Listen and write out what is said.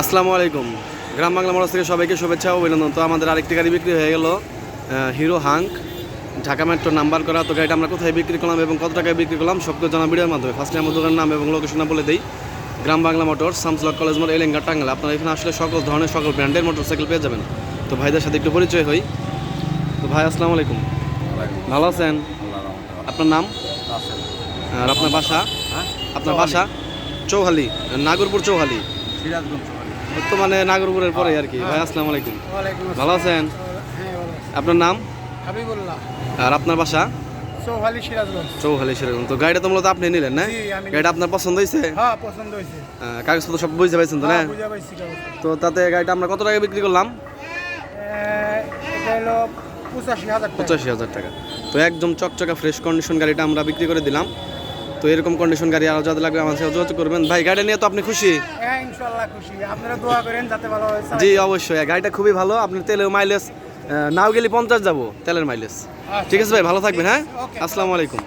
আসসালামু আলাইকুম। গ্রাম বাংলা মোড় থেকে সবাইকে শুভেচ্ছা ও অভিনন্দন। তো আমাদের আরেকটি গাড়ি বিক্রি হয়ে গেল Hero Hunk. Dhaka metro number করা। তো গাড়িটা আমরা কোথায় বিক্রি করলাম এবং কত টাকায় বিক্রি করলাম সবকে জানা ভিডিওর মাধ্যমে। ফার্স্টে আমার দোকানের নাম এবং লোকেশনটা বলে দিই। গ্রাম বাংলা মোটর সামসলক কলেজ মোড় এলেঙ্গা টাঙ্গাল আপনারা এখানে আসলে সকল ধরনের সকল ব্র্যান্ডের মোটরসাইকেল পেয়ে যাবেন। তো ভাইদের সাথে একটু পরিচয় হই। তো ভাই আসসালামু আলাইকুম। ভালো আছেন? আপনার নাম? আর আপনার বাসা? আপনার বাসা? চৌহালি। নাগরপুর চৌহালি। সিরাজগঞ্জ মানে নাগরপুরের পরে আর কি। ভাই আসসালামু আলাইকুম। ভালো আছেন? হ্যাঁ ভালো আপনার নাম? হাবিবুল্লাহ। আর আপনার বাসা? চৌহালি সিরাজগঞ্জ। চৌহালি সেরকম তো গাড়িটা তো মূলত আপনি নিলেন না? গাড়িটা আপনার পছন্দ হয়েছে? হ্যাঁ পছন্দ হয়েছে। কাগজপত্র সব বুঝতে পারছেন তো না? হ্যাঁ। তো তাতে গাড়িটা আমরা কত টাকা বিক্রি করলাম? পঁচাশি হাজার টাকা। তো একদম চকচকা ফ্রেশ কন্ডিশন গাড়িটা আমরা বিক্রি করে দিলাম। তো এরকম কন্ডিশন গাড়ি আরও যাতে লাগবে আমার সাথে যোগাযোগ করবেন। ভাই গাড়ি নিয়ে তো আপনি খুশি? হ্যাঁ ইনশাআল্লাহ খুশি। আপনারা দোয়া করেন যাতে ভালো হয়। জি অবশ্যই। গাড়িটা খুবই ভালো। আপনার তেলের মাইলেজ নাও গেলে পঞ্চাশ যাব তেলের মাইলেজ ঠিক আছে ভাই ভালো থাকবেন হ্যাঁ? আসসালামু আলাইকুম।